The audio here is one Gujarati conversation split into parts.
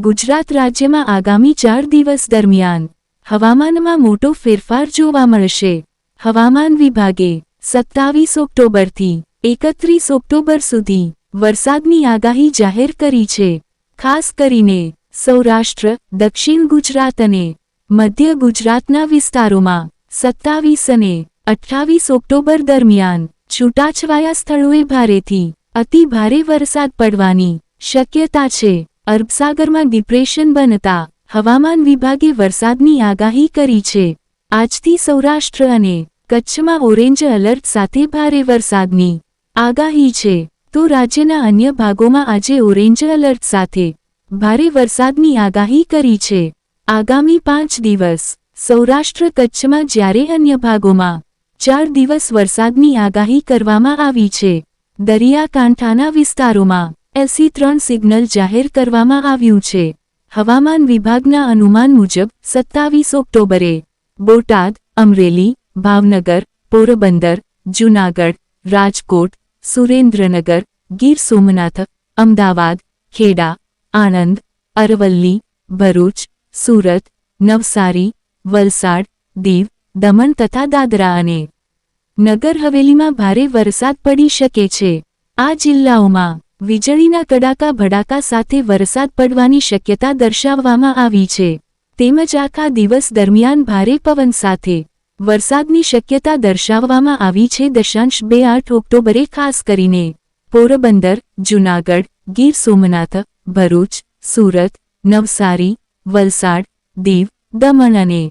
ગુજરાત રાજ્યમાં આગામી ચાર દિવસ દરમિયાન હવામાનમાં મોટો ફેરફાર જોવા મળશે. હવામાન વિભાગે સત્તાવીસ ઓક્ટોબરથી એકત્રીસ ઓક્ટોબર સુધી વરસાદની આગાહી જાહેર કરી છે. ખાસ કરીને સૌરાષ્ટ્ર, દક્ષિણ ગુજરાત અને મધ્ય ગુજરાતના વિસ્તારોમાં સત્તાવીસ અને અઠ્ઠાવીસ ઓક્ટોબર દરમિયાન છૂટાછવાયા સ્થળોએ ભારેથી અતિ ભારે વરસાદ પડવાની શક્યતા છે. અરબસાગરમાં ડિપ્રેશન બનતા હવામાન વિભાગે વરસાદની આગાહી કરી છે. આજથી સૌરાષ્ટ્ર અને કચ્છમાં ઓરેન્જ એલર્ટ સાથે ભારે વરસાદની આગાહી છે. તો રાજ્યના અન્ય ભાગોમાં આજે ઓરેન્જ એલર્ટ સાથે ભારે વરસાદની આગાહી કરી છે. આગામી પાંચ દિવસ સૌરાષ્ટ્ર કચ્છમાં જ્યારે અન્ય ભાગોમાં ચાર દિવસ વરસાદની આગાહી કરવામાં આવી છે. દરિયાકાંઠાના વિસ્તારોમાં એસી ત્રણ સિગ્નલ જાહેર કરવામાં આવ્યું છે. હવામાન વિભાગના અનુમાન મુજબ, સત્તાવીસ ઓક્ટોબરે બોટાદ, અમરેલી, ભાવનગર, પોરબંદર, જૂનાગઢ, રાજકોટ, સુરેન્દ્રનગર, ગીર સોમનાથ, અમદાવાદ, ખેડા, આણંદ, અરવલ્લી, ભરૂચ, સુરત, નવસારી, વલસાડ, દીવ, દમણ તથા દાદરા અને નગર હવેલીમાં ભારે વરસાદ પડી શકે છે. આ જિલ્લાઓમાં વીજળીના કડાકા ભડાકા સાથે વરસાદ પડવાની શક્યતા દર્શાવવામાં આવી છે. તેમજ આખા દિવસ દરમિયાન ભારે પવન સાથે વરસાદની શક્યતા દર્શાવવામાં આવી છે. દશાંશ બે આઠ ઓક્ટોબરે ખાસ કરીને પોરબંદર, જૂનાગઢ, ગીર સોમનાથ, ભરૂચ, સુરત, નવસારી, વલસાડ, દીવ, દમણ અને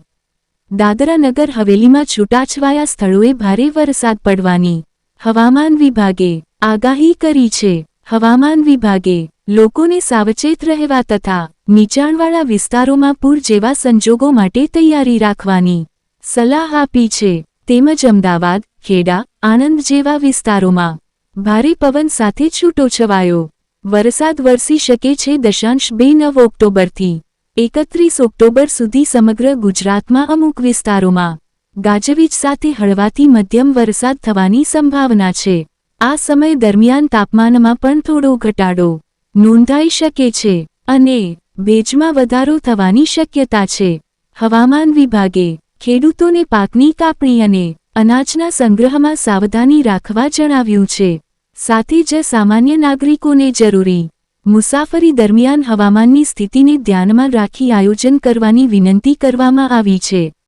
દાદરાનગર હવેલીમાં છૂટાછવાયા સ્થળોએ ભારે વરસાદ પડવાની હવામાન વિભાગે આગાહી કરી છે. હવામાન વિભાગે લોકોને સાવચેત રહેવા તથા નીચાણવાળા વિસ્તારોમાં પૂર જેવા સંજોગો માટે તૈયારી રાખવાની સલાહ આપી છે. તેમજ અમદાવાદ, ખેડા, આણંદ જેવા વિસ્તારોમાં ભારે પવન સાથે છૂટો છવાયો વરસાદ વરસી શકે છે દશાંશ બે નવ ઓક્ટોબરથી એકત્રીસ ઓક્ટોબર સુધી સમગ્ર ગુજરાતમાં અમુક વિસ્તારોમાં ગાજવીજ સાથે હળવાથી મધ્યમ વરસાદ થવાની સંભાવના છે. આ સમય દરમિયાન તાપમાનમાં પણ થોડો ઘટાડો નોંધાઈ શકે છે અને ભેજમાં વધારો થવાની શક્યતા છે. હવામાન વિભાગે ખેડૂતોને પાકની કાપણી અને અનાજના સંગ્રહમાં સાવધાની રાખવા જણાવ્યું છે. સાથે જ સામાન્ય નાગરિકોને જરૂરી મુસાફરી દરમિયાન હવામાનની સ્થિતિને ધ્યાનમાં રાખી આયોજન કરવાની વિનંતી કરવામાં આવી છે.